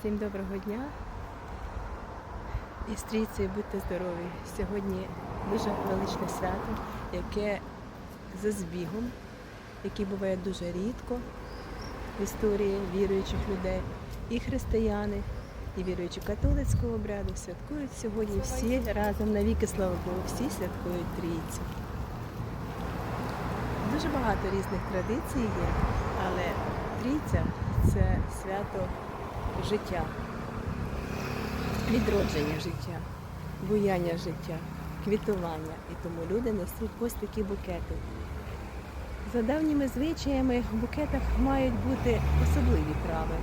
Всім доброго дня. І стрійці, будьте здорові. Сьогодні дуже величне свято, яке за збігом, який буває дуже рідко в історії віруючих людей. І християни, і віруючі католицького обряду святкують сьогодні всі разом навіки, слава Богу, всі святкують трійцю. Дуже багато різних традицій є, але трійця це свято життя, відродження життя, буяння життя, квітування. І тому люди несуть ось такі букети. За давніми звичаями в букетах мають бути особливі трави,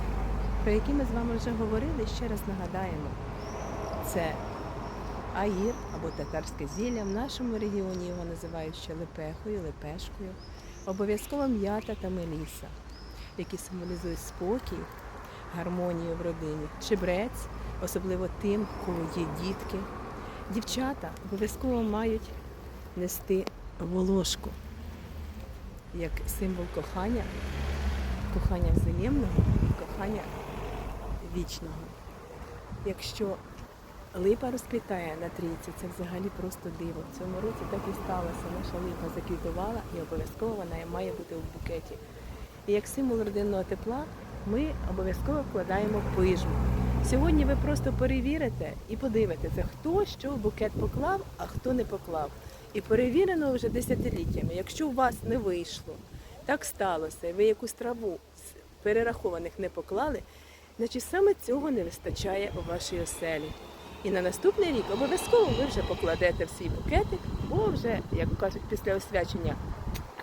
про які ми з вами вже говорили, ще раз нагадаємо. Це аїр або татарське зілля. В нашому регіоні його називають ще лепехою, лепешкою. Обов'язково м'ята та меліса, які символізують спокій, гармонію в родині. Чебрець, особливо тим, кого є дітки. Дівчата обов'язково мають нести волошку як символ кохання, кохання взаємного і кохання вічного. Якщо липа розквітає на трійці, це взагалі просто диво. В цьому році так і сталося. Наша липа заквітувала і обов'язково вона має бути в букеті. І як символ родинного тепла ми обов'язково вкладаємо пижму. Сьогодні ви просто перевірите і подивитеся, хто що в букет поклав, а хто не поклав. І перевірено вже десятиліттями. Якщо у вас не вийшло, так сталося, ви якусь траву з перерахованих не поклали, значить саме цього не вистачає у вашій оселі. І на наступний рік обов'язково ви вже покладете в свій букетик, бо вже, як кажуть, після освячення,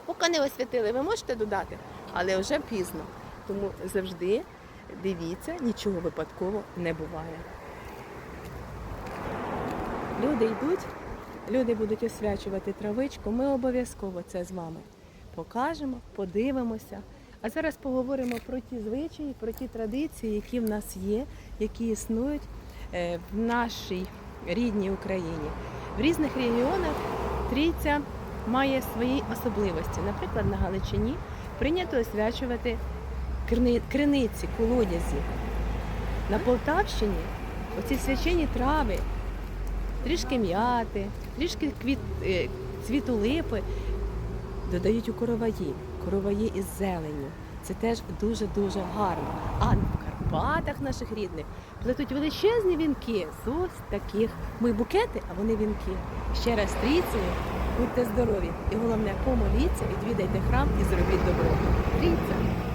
поки не освятили, ви можете додати, але вже пізно. Тому завжди дивіться, нічого випадково не буває. Люди йдуть, люди будуть освячувати травичку. Ми обов'язково це з вами покажемо, подивимося. А зараз поговоримо про ті звичаї, про ті традиції, які в нас є, які існують е, в нашій рідній Україні. В різних регіонах трійця має свої особливості. Наприклад, на Галичині прийнято освячувати криниці, колодязі. На Полтавщині оці свячені трави, трішки м'яти, трішки квіт, е, цвіту липи додають у короваї, короваї із зеленню. Це теж дуже-дуже гарно. А в Карпатах наших рідних плетуть величезні вінки з ось таких. Ми букети, а вони вінки. Ще раз трійцею, будьте здорові. І головне, помоліться, відвідайте храм і зробіть добро. Трійця!